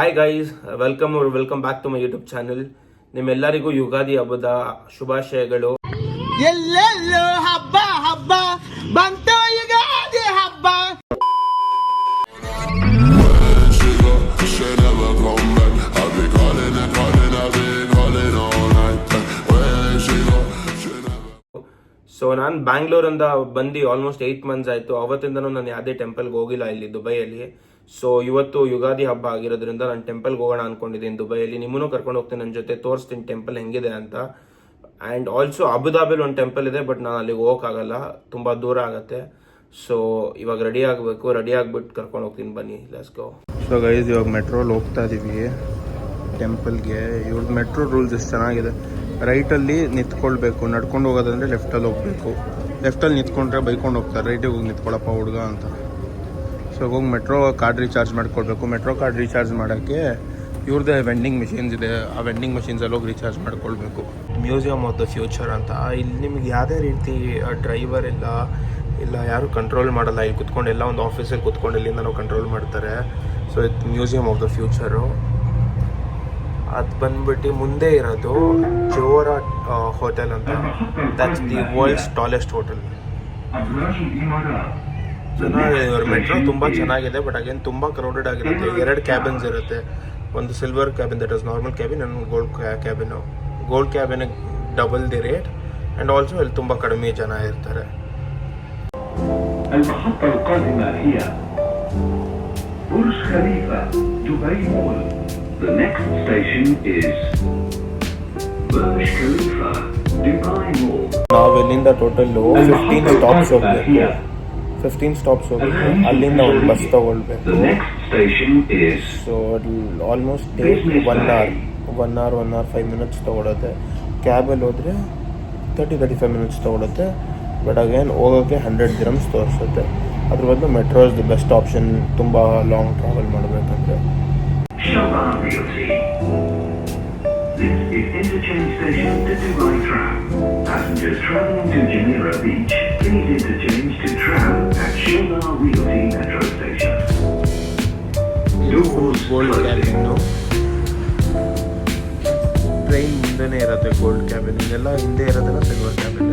Hi guys welcome ಅವ್ರು welcome back to my YouTube channel ನಿಮ್ಮೆಲ್ಲರಿಗೂ ಯುಗಾದಿ ಹಬ್ಬದ ಶುಭಾಶಯಗಳು. ಎಲ್ಲೆಲ್ಲೋ ಹಬ್ಬ ಹಬ್ಬ ಬಂತು ಯುಗಾದಿ ಹಬ್ಬ. ಸೊ ನಾನು ಬ್ಯಾಂಗ್ಳೂರಿಂದ ಬಂದು ಆಲ್ಮೋಸ್ಟ್ ಏಯ್ಟ್ ಮಂತ್ಸ್ ಆಯಿತು. ಅವತ್ತಿಂದನೂ ನಾನು ಯಾವುದೇ ಟೆಂಪಲ್ಗೆ ಹೋಗಿಲ್ಲ ಇಲ್ಲಿ ದುಬೈಯಲ್ಲಿ ಸೊ ಇವತ್ತು ಯುಗಾದಿ ಹಬ್ಬ ಆಗಿರೋದ್ರಿಂದ ನಾನು ಟೆಂಪಲ್ಗೆ ಹೋಗೋಣ ಅನ್ಕೊಂಡಿದ್ದೀನಿ. ದುಬೈಯಲ್ಲಿ ನಿಮ್ಮನ್ನು ಕರ್ಕೊಂಡು ಹೋಗ್ತೀನಿ. ನನ್ನ ಜೊತೆ ತೋರಿಸ್ತೀನಿ ಟೆಂಪಲ್ ಹೆಂಗಿದೆ ಅಂತ. ಆ್ಯಂಡ್ ಆಲ್ಸೋ ಅಬುದಾಬಿಲಿ ಒಂದು ಟೆಂಪಲ್ ಇದೆ ಬಟ್ ನಾನು ಅಲ್ಲಿಗೆ ಹೋಗೋಕ್ಕಾಗಲ್ಲ. ತುಂಬ ದೂರ ಆಗುತ್ತೆ. ಸೊ ಇವಾಗ ರೆಡಿ ಆಗಬೇಕು. ರೆಡಿ ಆಗಿಬಿಟ್ಟು ಕರ್ಕೊಂಡು ಹೋಗ್ತೀನಿ. ಬನ್ನಿ ಗೋ ಸೊ ಗೈಸ್ ಇವಾಗ ಮೆಟ್ರೋಲ್ ಹೋಗ್ತಾ ಇದ್ದೀವಿ ಟೆಂಪಲ್ಗೆ ಇವ್ರದ್ದು ಮೆಟ್ರೋ ರೂಲ್ಸ್ ಎಷ್ಟು ಚೆನ್ನಾಗಿದೆ. ರೈಟಲ್ಲಿ ನಿಂತ್ಕೊಳ್ಬೇಕು. ನಡ್ಕೊಂಡು ಹೋಗೋದಂದ್ರೆ ಲೆಫ್ಟಲ್ಲಿ ಹೋಗಬೇಕು. ಲೆಫ್ಟಲ್ಲಿ ನಿಂತ್ಕೊಂಡ್ರೆ ಬೈಕೊಂಡು ಹೋಗ್ತಾರೆ. ರೈಟಿಗೆ ಹೋಗಿ ನಿಂತ್ಕೊಳ್ಳಪ್ಪ ಹುಡುಗ ಅಂತ. ಸೊ ಹೋಗಿ ಮೆಟ್ರೋ ಕಾರ್ಡ್ ರೀಚಾರ್ಜ್ ಮಾಡಿಕೊಡ್ಬೇಕು. ಮೆಟ್ರೋ ಕಾರ್ಡ್ ರೀಚಾರ್ಜ್ ಮಾಡೋಕ್ಕೆ ಇವ್ರದ್ದೇ ವೆಂಡಿಂಗ್ ಮಿಷಿನ್ಸ್ ಇದೆ. ಆ ವೆಂಡಿಂಗ್ ಮಿಷಿನ್ಸಲ್ಲಿ ಹೋಗಿ ರೀಚಾರ್ಜ್ ಮಾಡ್ಕೊಳ್ಬೇಕು. ಮ್ಯೂಸಿಯಮ್ ಆಫ್ ದ ಫ್ಯೂಚರ್ ಅಂತ. ಇಲ್ಲಿ ನಿಮ್ಗೆ ಯಾವುದೇ ರೀತಿ ಡ್ರೈವರ್ ಇಲ್ಲ ಇಲ್ಲ ಯಾರು ಕಂಟ್ರೋಲ್ ಮಾಡಲ್ಲ. ಇಲ್ಲಿ ಕುತ್ಕೊಂಡು ಎಲ್ಲ ಒಂದು ಆಫೀಸಲ್ಲಿ ಕುತ್ಕೊಂಡು ಇಲ್ಲಿಂದ ನಾವು ಕಂಟ್ರೋಲ್ ಮಾಡ್ತಾರೆ. ಸೊ ಇದು ಮ್ಯೂಸಿಯಮ್ ಆಫ್ ದ ಫ್ಯೂಚರು ಅದು ಬಂದ್ಬಿಟ್ಟು ಮುಂದೆ ಇರೋದು ಜೋರ ಹೋಟೆಲ್ ಅಂತ. That's the world's tallest hotel ಜನ ಮೆಟ್ರೋ ತುಂಬ ಚೆನ್ನಾಗಿದೆ ಬಟ್ ಅಗೇನ್ ತುಂಬ ಕ್ರೌಡೆಡ್ ಆಗಿರುತ್ತೆ. ಎರಡು ಕ್ಯಾಬಿನ್ಸ್ ಇರುತ್ತೆ. ಒಂದು silver cabin that is normal cabin and gold cabin gold cabin double the rate and also ಇಲ್ಲಿ ತುಂಬ ಕಡಿಮೆ ಜನ ಇರ್ತಾರೆ. ನಾವೆಲ್ಲಿಂದ ಎಲ್ಲಿಂದ ಟೋಟಲ್ ಫಿಫ್ಟೀನ್ ಟಾಪ್ಸ್ ಹೋಗಬೇಕು. ಫಿಫ್ಟೀನ್ ಸ್ಟಾಪ್ಸ್ ಹೋಗಿ ಅಲ್ಲಿಂದ ಒಂದು ಬಸ್ ತಗೊಳ್ಬೇಕು. So almost day one hour one hour one hour five minutes ತೊಗೊಳುತ್ತೆ. ಕ್ಯಾಬಲ್ಲಿ ಹೋದರೆ ತರ್ಟಿ ತರ್ಟಿ ಫೈವ್ ಮಿನಿಟ್ಸ್ ತೊಗೊಳುತ್ತೆ. ಬಟ್ ಅಗೇನ್ ಹೋಗೋಕ್ಕೆ ಹಂಡ್ರೆಡ್ ದಿರಮ್ಸ್ ತೋರಿಸುತ್ತೆ. ಅದ್ರ ಬದಲು metro is the best option ತುಂಬ ಲಾಂಗ್ ಟ್ರಾವೆಲ್ ಮಾಡಬೇಕಂದ್ರೆ. Passengers traveling to Geneva Beach, please interchange to tram. Shimla Realty gold cabin train ಹಿಂದೆ ಇರತ್ತೆ ಗೋಲ್ಡ್ ಕ್ಯಾಬಿನ್ ಎಲ್ಲ ಹಿಂದೆ ಇರೋದೆಲ್ಲ ಸಿಲ್ವರ್ ಕ್ಯಾಬಿನ್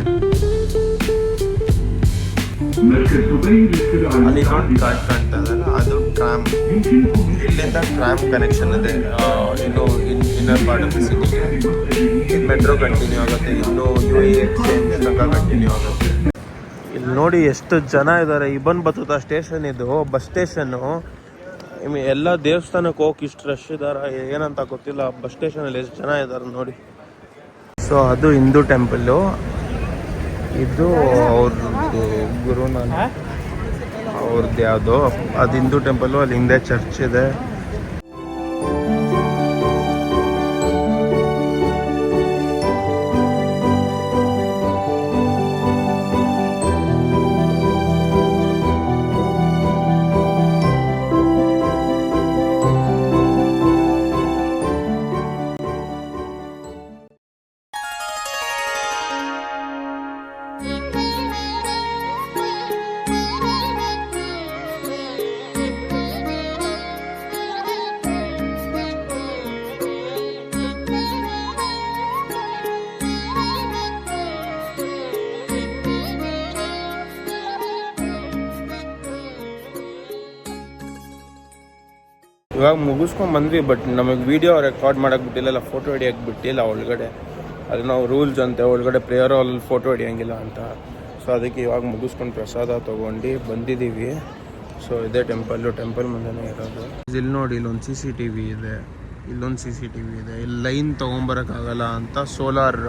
ಅಲ್ಲಿ ನೋಡಿ ಕಾಟ್ ಕಾಣ್ತಾ ಅದು ಟ್ರಾಮ್ ಇಲ್ಲಿಂದ ಟ್ರಾಮ್ ಕನೆಕ್ಷನ್ ಇದೆ ಇನ್ನು ಇನ್ನರ್ ಪಾರ್ಟ್ ಆಫ್ ಸಿಟಿಗೆ ಮೆಟ್ರೋ ಕಂಟಿನ್ಯೂ ಆಗುತ್ತೆ ಇನ್ನು ಯು ಎ ಎಕ್ಸ್ಚೇಂಜ್ ತನಕ ಕಂಟಿನ್ಯೂ ಆಗುತ್ತೆ ಇಲ್ಲಿ ನೋಡಿ ಎಷ್ಟು ಜನ ಇದ್ದಾರೆ. ಇಬನ್ ಬತ್ತುತ್ತಾ ಸ್ಟೇಷನ್ ಇದು ಬಸ್ ಸ್ಟೇಷನ್ನು ಎಲ್ಲ ದೇವಸ್ಥಾನಕ್ಕೆ ಹೋಗಿ ಇಷ್ಟು ರಶ್ ಇದ್ದಾರೆ ಏನಂತ ಗೊತ್ತಿಲ್ಲ. ಬಸ್ ಸ್ಟೇಷನಲ್ಲಿ ಎಷ್ಟು ಜನ ಇದ್ದಾರೆ ನೋಡಿ. ಸೊ ಅದು ಹಿಂದೂ ಟೆಂಪಲ್ಲು ಇದು ಅವ್ರದ್ದು ಗುರುನಾನ ಅವ್ರದ್ದು ಯಾವುದು. ಅದು ಹಿಂದೂ ಟೆಂಪಲ್ಲು ಅಲ್ಲಿ ಹಿಂದೆ ಚರ್ಚ್ ಇದೆ. ಇವಾಗ ಮುಗಿಸ್ಕೊಂಡ್ ಬಂದ್ವಿ ಬಟ್ ನಮಗೆ ವಿಡಿಯೋ ರೆಕಾರ್ಡ್ ಮಾಡಕ್ ಬಿಟ್ಟಿಲ್ಲ ಫೋಟೋ ಹಿಡಿಯಕ್ಕೆ ಬಿಟ್ಟಿಲ್ಲ ಒಳಗಡೆ. ಅದು ನಾವು ರೂಲ್ಸ್ ಅಂತೆ, ಒಳಗಡೆ ಪ್ರೇಯರ್ ಹಾಲ್ ಫೋಟೋ ಹಿಡಿಯಂಗಿಲ್ಲ ಅಂತ. ಸೊ ಅದಕ್ಕೆ ಇವಾಗ ಮುಗಿಸ್ಕೊಂಡು ಪ್ರಸಾದ ತೊಗೊಂಡು ಬಂದಿದ್ದೀವಿ ಸೊ ಇದೇ ಟೆಂಪಲ್ಲು ಟೆಂಪಲ್ ಮುಂದೆನೇ ಇರೋದು. ಇಲ್ಲಿ ನೋಡಿ, ಇಲ್ಲೊಂದು ಸಿ ಸಿ ಟಿ ವಿ ಇದೆ. ಇಲ್ಲೊಂದು ಸಿ ಸಿ ಟಿ ವಿ ಇದೆ. ಇಲ್ಲಿ ಲೈನ್ ತೊಗೊಂಬರೋಕ್ಕಾಗಲ್ಲ ಅಂತ ಸೋಲಾರ್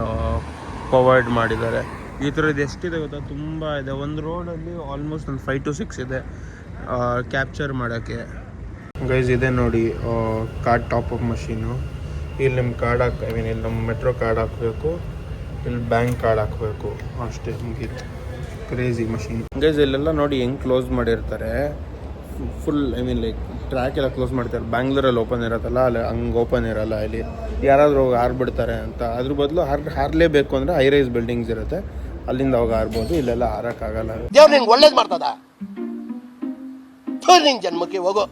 ಪ್ರೊವೈಡ್ ಮಾಡಿದ್ದಾರೆ. ಈ ಥರದ್ದು ಎಷ್ಟಿದೆ ಗೊತ್ತಾ? ತುಂಬ ಇದೆ. ಒಂದು ರೋಡಲ್ಲಿ ಆಲ್ಮೋಸ್ಟ್ ಒಂದು ಫೈವ್ ಟು ಸಿಕ್ಸ್ ಇದೆ. ಕ್ಯಾಪ್ಚರ್ ಮಾಡೋಕ್ಕೆ. ಗೈಸ್ ಇದೆ ನೋಡಿ ಕಾರ್ಡ್ ಟಾಪ್ ಅಪ್ ಮಷೀನು ಇಲ್ಲಿ ನಿಮ್ಮ ಕಾರ್ಡ್ ಹಾಕ್ ಐ ಮೀನ್ ಇಲ್ಲಿ ನಮ್ಮ ಮೆಟ್ರೋ ಕಾರ್ಡ್ ಹಾಕಬೇಕು. ಇಲ್ಲಿ ಬ್ಯಾಂಕ್ ಕಾರ್ಡ್ ಹಾಕಬೇಕು. ಅಷ್ಟೇ ಮುಗೀತು. ಕ್ರೇಜಿ ಮಷೀನ್ ಗೈಸ್ ಇಲ್ಲೆಲ್ಲ ನೋಡಿ ಹೆಂಗ್ ಕ್ಲೋಸ್ ಮಾಡಿರ್ತಾರೆ. Full I mean like track ಎಲ್ಲ ಕ್ಲೋಸ್ ಮಾಡ್ತಾರೆ. ಬ್ಯಾಂಗ್ಳೂರಲ್ಲಿ ಓಪನ್ ಇರತ್ತಲ್ಲ ಅಲ್ಲಿ ಹಂಗೆ ಓಪನ್ ಇರಲ್ಲ ಇಲ್ಲಿ. ಯಾರಾದರೂ ಹೋಗಿ ಹಾರ್ಬಿಡ್ತಾರೆ ಅಂತ. ಅದ್ರ ಬದಲು ಹಾರ್ ಹಾರಲೇಬೇಕು ಅಂದರೆ ಹೈ ರೈಸ್ ಬಿಲ್ಡಿಂಗ್ಸ್ ಇರುತ್ತೆ. ಅಲ್ಲಿಂದ ಹೋಗಿ ಹಾರ್ಬೋದು ಇಲ್ಲೆಲ್ಲ ಹಾರಕ್ಕಾಗಲ್ಲ. ದೇವ್ರು ಒಳ್ಳೇದ್ ಮಾಡ್ತದ? ಜನ್ಮಕ್ಕೆ ಹೋಗೋ.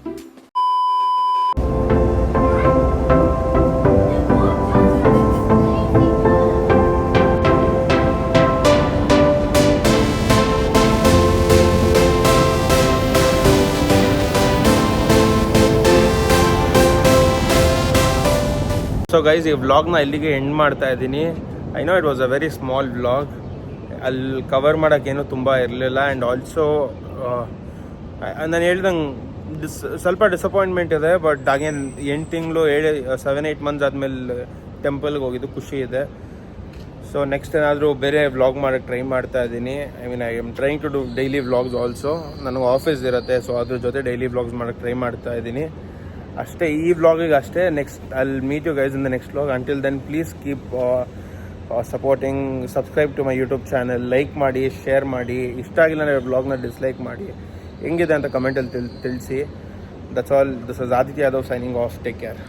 ಸೊ ಗೈಸ್ ಈ ವ್ಲಾಗ್ನ ಇಲ್ಲಿಗೆ ಎಂಡ್ ಮಾಡ್ತಾ ಇದ್ದೀನಿ. I know it was a very small vlog ಅಲ್ಲಿ ಕವರ್ ಮಾಡೋಕ್ಕೇನು ತುಂಬ ಇರಲಿಲ್ಲ. ಆ್ಯಂಡ್ ಆಲ್ಸೋ ನಾನು ಹೇಳ್ದಂಗೆ ಡಿಸ್ ಸ್ವಲ್ಪ ಡಿಸಪಾಯಿಂಟ್ಮೆಂಟ್ ಇದೆ. ಬಟ್ ಹಾಗೆ ಎಂಟು ತಿಂಗಳು ಏಳು ಸೆವೆನ್ ಏಯ್ಟ್ ಮಂತ್ಸ್ ಆದಮೇಲೆ ಟೆಂಪಲ್ಗೆ ಹೋಗಿದ್ದು ಖುಷಿ ಇದೆ. ಸೊ ನೆಕ್ಸ್ಟ್ ಏನಾದರೂ ಬೇರೆ ವ್ಲಾಗ್ ಮಾಡೋಕ್ಕೆ ಟ್ರೈ ಮಾಡ್ತಾ ಇದ್ದೀನಿ. I mean I am trying to do daily vlogs also ನನಗೆ ಆಫೀಸ್ ಇರುತ್ತೆ. ಸೊ ಅದ್ರ ಜೊತೆ ಡೈಲಿ ವ್ಲಾಗ್ಸ್ ಮಾಡೋಕ್ಕೆ ಟ್ರೈ ಮಾಡ್ತಾ ಇದ್ದೀನಿ. ಅಷ್ಟೇ, ಈ ವ್ಲಾಗಿಗೆ ಅಷ್ಟೇ ನೆಕ್ಸ್ಟ್ ಅಲ್ಲಿ meet you guys in the next vlog until then please keep supporting subscribe to my YouTube channel like ಮಾಡಿ ಶೇರ್ ಮಾಡಿ. ಇಷ್ಟ ಆಗಿಲ್ಲ ಅಂದರೆ ವ್ಲಾಗ್ನ ಡಿಸ್ಲೈಕ್ ಮಾಡಿ. ಹೆಂಗಿದೆ ಅಂತ ಕಮೆಂಟಲ್ಲಿ ತಿಳ್, ತಿಳಿಸಿ. That's all this is Aditya Yadav signing off take care